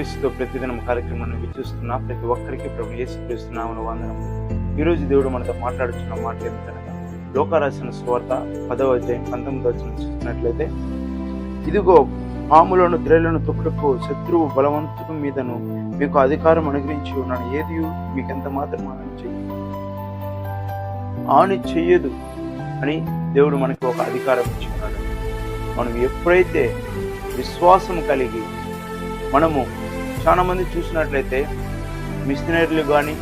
క్రీస్తుతో ప్రతిదినం కార్యక్రమాన్ని వీక్షిస్తున్నా ప్రతి ఒక్కరికి ప్రభు యేసు క్రీస్తున్నామని వందనం ఈరోజు దేవుడు మనతో మాట్లాడుతున్న మాట ఏమిటనగా లోకరాసిన స్వార్థ పదవ అధ్యాయం పంతొమ్మిదో వచ్చిన చూసినట్లయితే ఇదిగో పాములను ద్రేలను తొక్కుటకు శత్రువు బలవంతుడు మీదను మీకు అధికారం అనుగ్రహించి ఉన్నాను. ఏది? మీకు ఎంత మాత్రం ఆని చెయ్యి ఆని చెయ్యదు అని దేవుడు మనకి ఒక అధికారం ఇచ్చి ఉన్నాడు. మనం ఎప్పుడైతే విశ్వాసం కలిగి మనము చాలామంది చూసినట్లయితే మిషనరీలు కానీ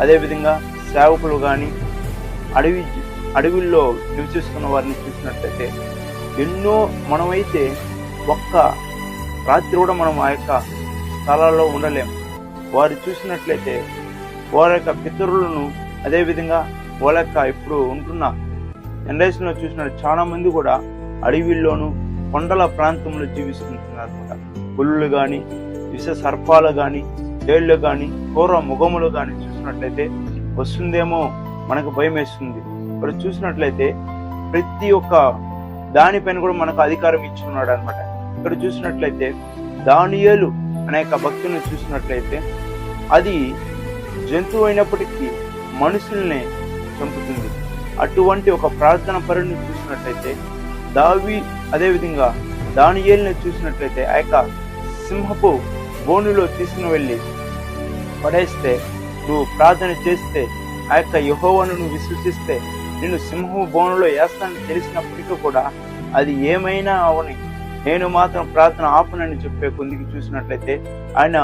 అదేవిధంగా సేవకులు కానీ అడవి అడవిల్లో నివసిస్తున్న వారిని చూసినట్లయితే ఎన్నో మనమైతే ఒక్క రాత్రి కూడా మనం ఆ యొక్క స్థలాల్లో ఉండలేం. వారు చూసినట్లయితే వారి యొక్క పితరులను అదేవిధంగా వాళ్ళ యొక్క ఇప్పుడు ఉంటున్న జనరేషన్లో చూసిన చాలామంది కూడా అడవిల్లోనూ కొండల ప్రాంతంలో జీవిస్తుంటున్నారు అనమాట పుల్లులు కానీ విష సర్పాలు కానీ తేళ్ళు కానీ కూర ముఖములు కానీ చూసినట్లయితే వస్తుందేమో మనకు భయం వేస్తుంది మరి చూసినట్లయితే ప్రతి ఒక్క దానిపైన కూడా మనకు అధికారం ఇచ్చి ఉన్నాడు అనమాట ఇక్కడ చూసినట్లయితే దానియేలు అనే యొక్క భక్తుని చూసినట్లయితే అది జంతువు అయినప్పటికీ మనుషుల్ని చంపుతుంది. అటువంటి ఒక ప్రార్థన పరుని చూసినట్లయితే దావి అదేవిధంగా దానియేలుని చూసినట్లయితే ఆ యొక్క సింహపు బోనులో తీసుకుని వెళ్ళి పడేస్తే నువ్వు ప్రార్థన చేస్తే ఆ యొక్క యహోవను నువ్వు విశ్వసిస్తే నిన్ను సింహము బోనులో వేస్తానని తెలిసినప్పటికీ కూడా అది ఏమైనా అవని. నేను మాత్రం ప్రార్థన ఆపనని చెప్పే కొందికి చూసినట్లయితే ఆయన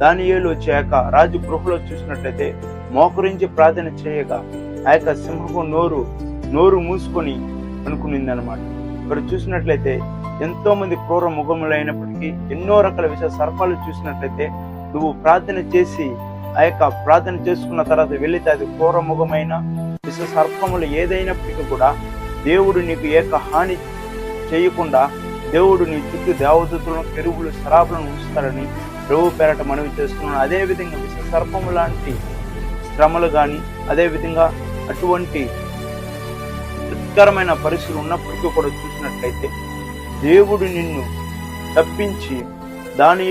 దానియేలు వచ్చాక రాజు గృహలో చూసినట్లయితే మోకరించి ప్రార్థన చేయగా ఆ యొక్క సింహపు నోరు నోరు మూసుకొని అనుకునిందనమాట ఇక్కడ చూసినట్లయితే ఎంతో మంది క్రూర ముఖములైనప్పటికీ ఎన్నో రకాల విషయ సర్పాలు చూసినట్లయితే నువ్వు ప్రార్థన చేసి ఆ యొక్క ప్రార్థన చేసుకున్న తర్వాత వెళితే అది క్రూరముఖమైన విష సర్పములు ఏదైనప్పటికీ కూడా దేవుడు నీకు ఏక హాని చేయకుండా దేవుడు నీ చుట్టూ దేవదూతులను పెరుగులు శరాపులను ఉంచుతారని ప్రభు పేరట మనవి చేస్తున్నాను. అదే విధంగా విష సర్పము లాంటి శ్రమలు కానీ అదేవిధంగా అటువంటి దుష్కరమైన పరిస్థితులు ఉన్నప్పటికీ కూడా చూసినట్లయితే దేవుడు నిన్ను తప్పించి దాని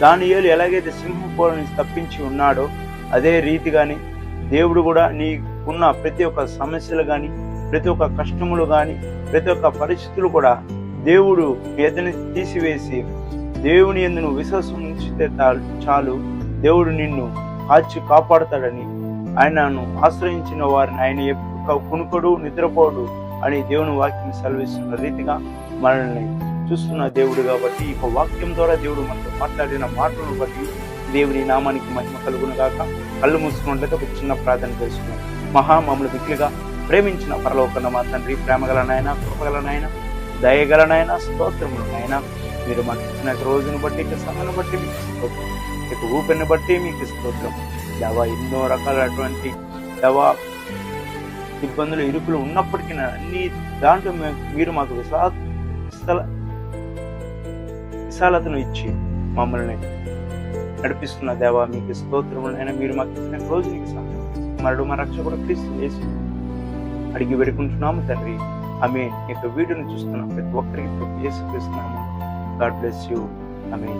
దాని ఎలాగైతే ఎలాగైతే సింహపోల నుంచి తప్పించి ఉన్నాడో అదే రీతిగాని దేవుడు కూడా నీకున్న ప్రతి ఒక్క సమస్యలు కానీ ప్రతి ఒక్క కష్టములు కానీ ప్రతి ఒక్క పరిస్థితులు కూడా దేవుడు ఎదని తీసివేసి దేవుని ఎందు నువ్వు విశ్వాసం ఉంచితే చాలు దేవుడు నిన్ను కాచి కాపాడుతాడని ఆయనను ఆశ్రయించిన వారిని ఆయన ఎప్పుడు కునుకడు నిద్రపోడు అని దేవుని వాక్యం సెలవిస్తున్న రీతిగా మనల్ని చూస్తున్న దేవుడు కాబట్టి ఈ వాక్యం ద్వారా దేవుడు మనతో మాట్లాడిన మాటలను బట్టి దేవుని నామానికి మహిమ కలుగును కాక కళ్ళు మూసుకున్నట్లయితే ఒక చిన్న ప్రార్థన చేసుకున్నాం మహా మమ్మల్ని మిక్కిలిగా ప్రేమించిన పరలోకన్న మా తండ్రి ప్రేమగల నాయన కృపగల నాయన దయగల నాయన స్తోత్రములు నాయన. మీరు మాకు ఇచ్చిన రోజును బట్టి ఇక సమయాన్ని బట్టి మీకు స్తోత్రం. ఇక ఊపిరిని బట్టి మీకు స్తోత్రం. దేవా ఎన్నో రకాలైనటువంటి దేవా ఇబ్బందులు ఇరుకులు ఉన్నప్పటికీ అన్ని దాంట్లో మీరు మాకు విశ్వాస విశాలతను ఇచ్చి మమ్మల్ని నడిపిస్తున్న దేవా మీకు స్తోత్రములైనా మీరు మాకు ఇచ్చిన రోజు నీకు సమయం మరడు మా రక్షకుడు క్రీస్తు వేసి అడిగి పెడుకుంటున్నాము తండ్రి. ఆమె యొక్క వీడియోని చూస్తున్నాం ప్రతి ఒక్కరికి చేసి క్రీస్తున్నాము గాడ్ బ్లెస్ యూ. ఆమె